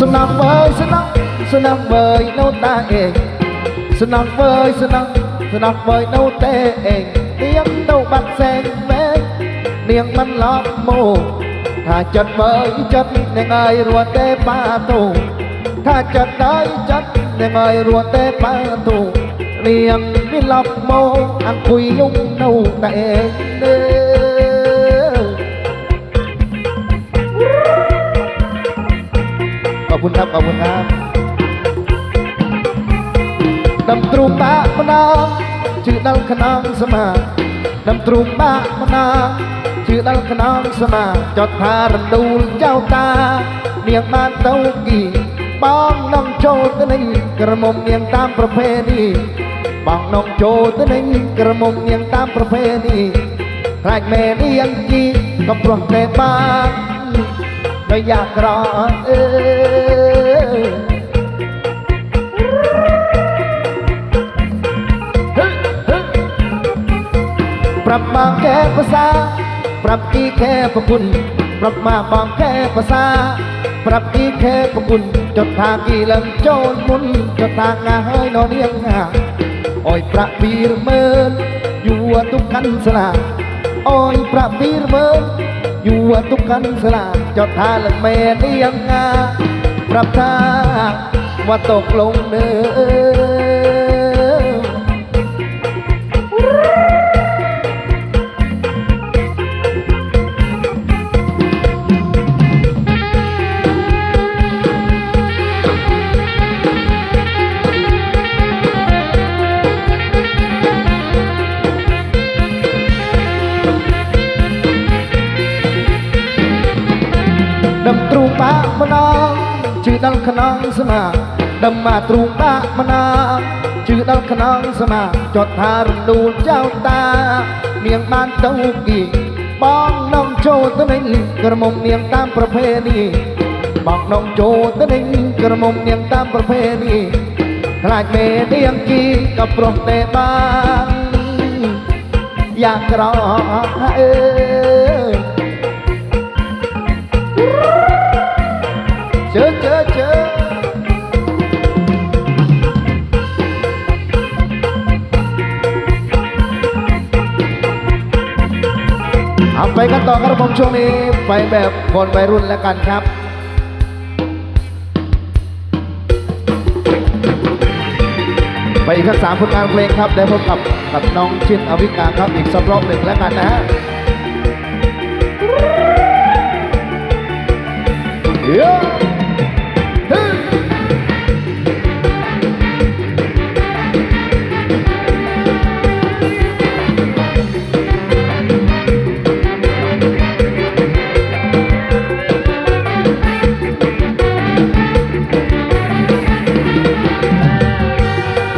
សំណងវើយសំណងសំណងវើយនៅតាអេងសំណងវើយសំណងសំណងវើយនៅតែអេងទៀងទៅបាត់សែងពេកនាងមិនឡប់មកថាចិត្តវើយចិត្តនឹងអើយរត់ទេបាតូថាចិត្តដៃចិត្តនឹងអើយរត់ទេបាតូនាងវាឡប់មកអង្គុយយំនៅតែអេងคุณครับขอบคุณครับដំទ្រូងបាក់ម្ដងជឺដល់ខ្នងសមាដំទ្រូងបាក់ម្ដងជឺដល់ខ្នងសមា ចត់ថារដូលចៅតានាងបានទៅគី បងនំចូលទៅនឹងក្រមុំនាងតាមប្រភេទនេះបងនំចូលទៅនឹងក្រមុំនាងតាមប្រភេទនេះខ្លាចមែននាងជីក៏ព្រោះតែបានដោយយ៉ាក្រអើปรับบางแค่ภาษา ปรับอีแค่ประคุณปรับมาบางแค่ภาษา ปรับอีแค่ประคุณจดทางอีเลังโจนมุนจดทางงาเฮยนอนเรียงงาอ้อยประปีรเมิน อยู่ทุกขันสลาอ้อยประปีรเมินอยู่ทุกขันสลาจดทางเลังเมเนียงงาปรับทางว่าตกลงเนื้อជឺដល់ខ្នងស្មាដំមាទ្រូងដាក់មណាជឺដល់ខ្នងស្មាចត់ថារំដួលចៅតានាងបានទៅគី បងនងចូលទៅនេះក្រមុំនាងតាមប្រភេទនេះបងនងចូលទៅនេះក្រមុំនាងតាមប្រភេទនេះខ្លាចមេនាងគីក៏ប្រុសទេបានយ៉ាក្រអើไปกันต่อครับผมช่วงนี้ไปแบบคนวัยรุ่นแล้วกันครับ ไปอีกสักสามผลงานเพลงครับได้พบกับกับน้องชินอวิกาครับอีกสักรอบหนึ่งแล้วกันนะฮะ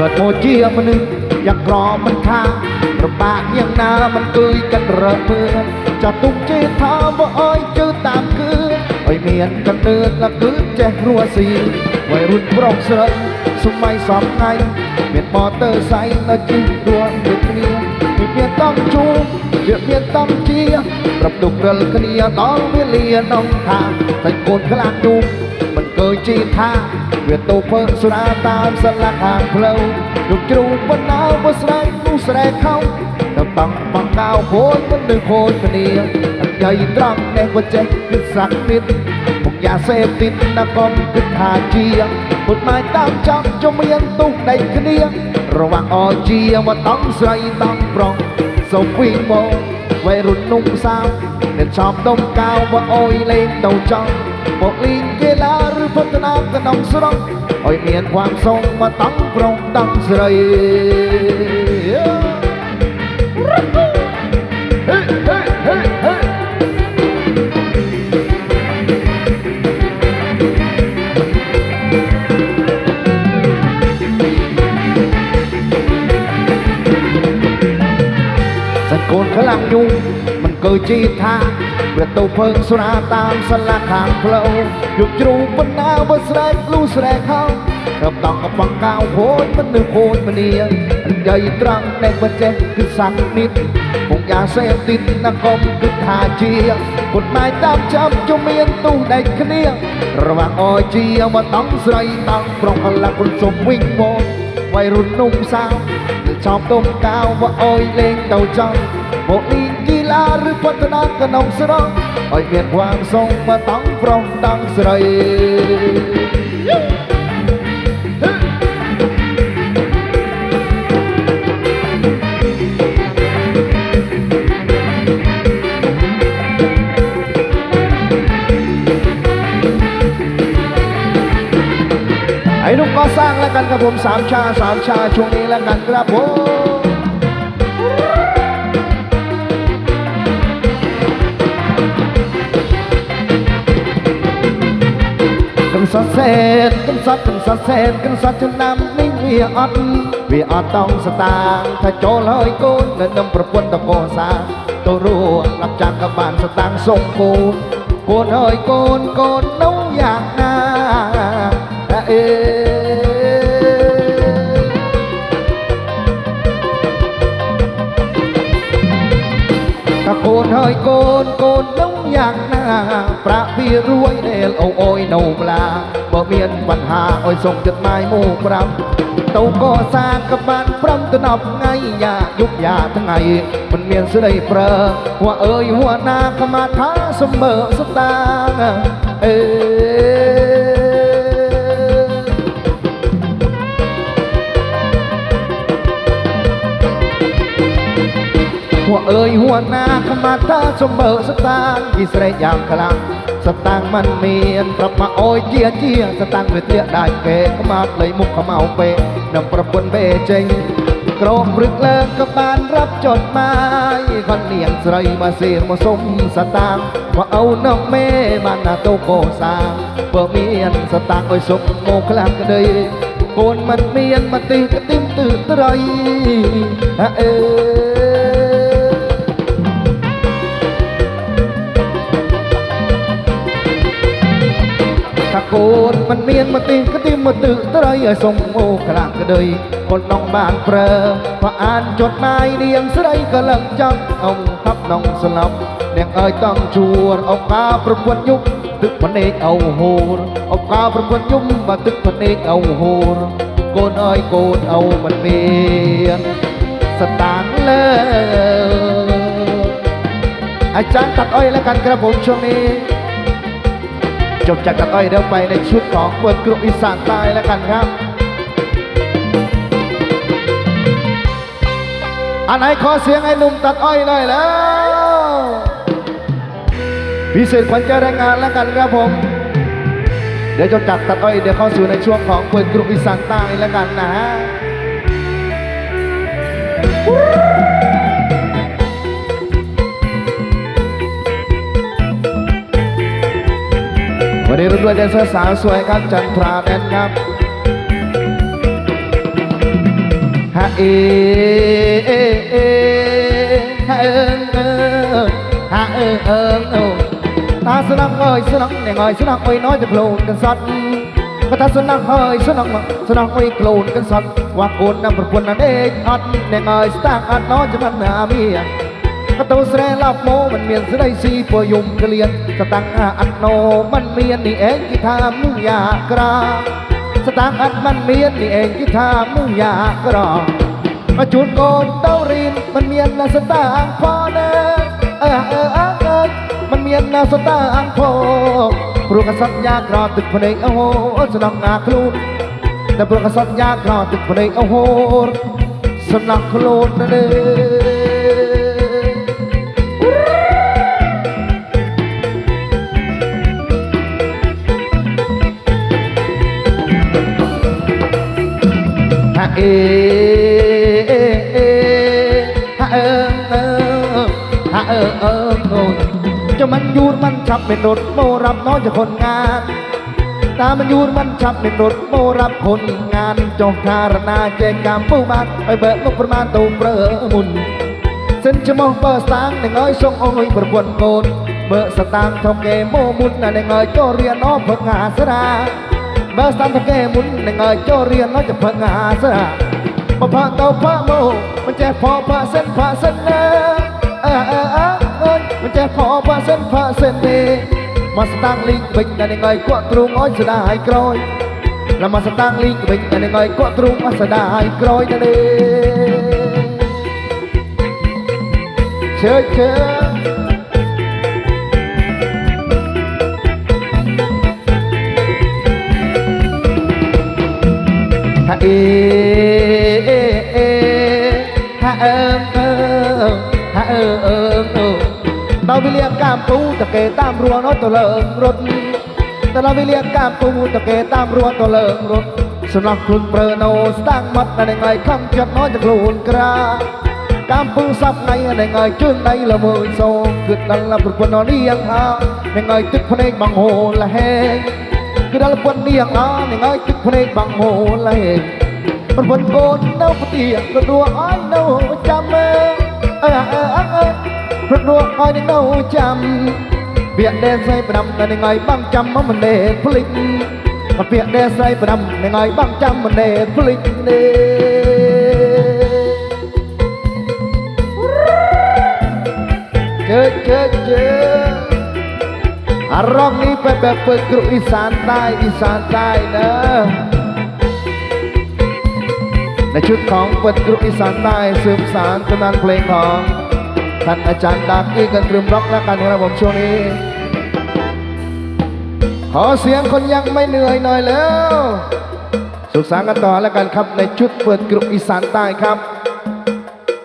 កើតមកជាមនុស្សយ៉ាងក្រមិនខាងរបាក់យ៉ាងណាមិនគួយកាត់រើពឿនចាត់ទុកជាថាបើអើយគឺតាមគឺឲ្យមានកំណើតលគឺចេះរស់ស៊ីវ័យรุ่นប្រុសស្រីសម័យសមថ្ងៃមានបតើសៃនៅជីរួមដូចគ្នាពីមានតំជួបវាមានតំជាប្រាប់ទុករិលគ្នាដល់វេលានំថាតែកូនខ្លាំងជូបក៏ជាថា វាទៅពើស្រាតាមសាលាខាងផ្លូវលោកគ្រូបណ្ដោបើស្រែកនោះស្រែកខោតែបងបងកៅហូចមិននឹងហូចគ្នាអញ្ញៃត្រង់នេះក៏ចេះគិតសាក់ទៀតមកយ៉ាសេពទីណាក៏គិតថាជាពុតម៉ែតាមចង់ជមានទុកដៃគ្នារវាងអជាមកតង់ស្រីតង់ប្រុងសូវពីមកវ័យรุ่นนุ่งสาวเดินชอบดมกาวว่าโอ้ยเล่นเต่าจังบอกลิงเกลาពុទ្ធនាមក្នុងស្រុកឲ្យមានความសងមកតង់ប្រងតង់ស្រីជីថាព្រះទៅភើងស្រាតាមសាលាខាងផ្លូវយកជ្រូកបណ្ណាបើស្រែកលូស្រែកហោរំដងកំបងកៅហូចមិននឹងហូចមនីនិយាយត្រង់នេះមិនចេះគឺសាក់និតមកយ៉ាងសេះទីតណាកុំគឺថាជាគុណម៉ែតាមចាប់ជុំមានទុះដេកគ្នារវាងអជាមកតង់ស្រីតង់ប្រុសអឡាគុណសុំវិញមកវ័យរុននំសាវនឹងចោមទុំកៅវ៉អអុយលេងទៅចង់មកនេះដាឬពន្ធនាក្នុងស្រុកឲ្យមានវងសងមកតង់ប្រอសតั់ស្រីไอ้นุ่มก็สร้างแล้วกันกรับผมสามชาสามชาช่วงนี้แล้วกันครับผมសត់សែនកំសត់កំសត់សែនកំសត់ឆ្នាំនេះវាអត់វាអត់ຕ້ອງស្តាងថាចូលហើយ កូននៅនឹងប្រពន្ធតកោសាទៅរួចដល់ចាំក៏បានស្តាងសុំគូកូនហើយកូនកូននោះយ៉ាងណាអេកូនហើយកូនកូនយ៉ាងណាប្រាក់វារួយដែលអូអូយនៅម្លាបើមានបញ្ហាអោយសុំចិត្តម៉ាយមូ5ទៅកសាងកបាន5ទៅ10ថ្ងៃយ៉ាយប់យ៉ាថ្ងៃមិនមានស្ដីប្រើវ៉ាអើយវ៉ាណាកមាថាសំមើសំដាងអេหัวเอ้ยหัวนาขมาตาสมเบอสตางกิสรอย่างกลังสตางมันเมียนประมาโอยเจียเจียสตางเวทเลียได้เกะขมาเลยมุกขมาเปนำประปวนเบเจงกรมรึกเลิกกบานรับจดหมายคนเนียงสไรมาเสียมาสมสตางว่าเอาน้องเมมันนาโตโกสาเปิ่เมียนสตางโอยสมโมคลามกันเลยโกนมันเมียนมาตีกระติมตื่นไรฮะเออកូនមិនមានមកទីក៏ទីមកទឹកត្រីឲ្យសុំមកខ្លាំងក្ដីកូននងបានប្រើបើអានចត់ណាយនាងស្រីក៏លឹកចង់អង្គហាប់នងស្លាប់នាងអើយតង់ជួរអង្ការប្រពន្ធយុគទឹកភ្នែកអោហូរអង្ការប្រពន្ធយុគបើទឹកភ្នែកអោហូរកូនអើយកូនអោមិនមានស្តានលើអាចារ្យតាត់អុយและกันกระผมช่วงนี้จบจากตะต้อยเดี๋ยวไปในชุดของคนกลุ่มอีสานตายแล้วกันครับ อันไหนขอเสียงไอ้หนุ่มตัดอ้อยหน่อยแล้ว พิเศษขวัญใจแรงงานแล้วกันครับผม เดี๋ยวจบจากตัดอ้อยเดี๋ยวเข้าสู่ในช่วงของคนกลุ่มอีสานตายแล้วกันนะฮะด้วยแดนเซอร์สาวสวยครับจันทราแมนครับ ฮะเอเอเอฮะเอิงเอิงฮะเอิงเอิงเอิงตาสนักเอ้ยสนักเหน่งเอ้ยสนักเอ้ยน้อยจะโกลนกันสัตว์ก็ตาสนักเอ้ยสนักสนักเอ้ยโกลนกันสัตว์ว่าโกนนำประพวนนั่นเองอัดเหน่งเอ้ยสตางอัดน้อยจะมันหนาเมียកតោស្រែឡាប់មកមិនមានស្ដីស៊ីពួយំក្លៀនស្តាំងអត់ណូមិនមាននេះឯងគេថាមូយ៉ាក្រស្តាំងអត់មិនមាននេះឯងគេថាមូយ៉ាក្រមកជូនកូនទៅរៀនមិនមានស្តាំងផងណាអើអើអើអើមិនមានស្តាំងផងព្រោះកសត់យ៉ាក្រទឹកភ្នែកអូស្នងងាខ្លួនតែព្រោះកសត់យ៉ាក្រទឹកភ្នែកអូសំឡងខ្លួនទៅเอฮะเออเออฮะเออเออโน่นจะมันยูนมันชับเป็นรถโมรับน้องจะคนงาน ตามันยูนมันชับเป็นรถโมรับคนงานจงทารณาเจงกามปูบานไปเบิกลูกประมาณตูเบอรมุนเส้นจะมองเบอร์สางหนึเงยทรงองค์ประกวนโกนเบอร์สตางค์ทองเกมโมมุนในเง้อยก็เรียนอ้อมพงาสราបើស្ដាប់តែគេមុននឹងឲ្យចូលរៀននោះจะផឹកអាសាបើផឹកទៅផឹកមកមិនចេះផផសិនផសិនណាអើអើអើអូនមិនចេះផផសិនផសិនទេមកស្ដាំងលីងវិញតែនឹងឲ្យគាត់ទ្រូងអោយស្ដាឲ្យក្រោយលមកស្ដាំងលីងវិញតែនឹងឲ្យគាត់ទ្រូងអោយស្ដាឲ្យក្រោយទៅនេះឈើឈើเอเออเฮะเอิมเอิมฮะเอิมเอิมเอเราไปเรียกกามปูตะเกตามรัวน้อตัวเลิงรถแต่เราไปเรียกกามปูตะเกตามรัวตัวเลิงรถสำหรับคุณเปรโนสตั้งมัดในไงคำจัดน้อยจะกลูนกราតាមពូសពណៃនៃងើយជើងដៃល្មอโซ่กึតដល់ប្រពន្ធនេះយ៉ាងហោនៃងើយទឹកភ្នែកបងហละហេងគេដល់ពន្ធនាងណានាងអើយទឹកភ្នែកបាំងមូលឯងប្រពន្ធកូននៅផ្ទះក៏ដួអើយនៅចាំមើលអើអើអើអើប្រដួអើយនៅចាំពាក្យដែលស្រីប្រាំតែនឹងឲ្យបាំងចាំមកមិនទេភ្លេចមកពាក្យដែលស្រីប្រាំនឹងឲ្យបាំងចាំមិនទេភ្លេចទេជើជើជើអារម្មណ៍ปแบบเปิดกรุอีสานใต้อีสานใต้เนะในชุดของ เปิดกรุอีสานใต้สืบสานตำนานเพลงของท่านอาจารย์ดักที่กันรึมร็อกและกันครับผมช่วงนี้ ขอเสียงคนยังไม่เหนื่อยหน่อยแล้วสุขสันต์กันต่อแล้วกันครับในชุดเปิดกรุอีสานใต้ครับ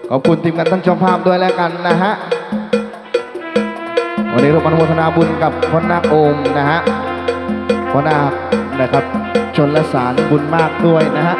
ขอบคุณทีมงานท่านชมภาพด้วยแล้วกันนะฮะวันนี้รุกคนุโมทนาบุญกับพ่อนาคโอมนะฮะ พ่อนาคนะครับชนละสารบุญมากด้วยนะฮะ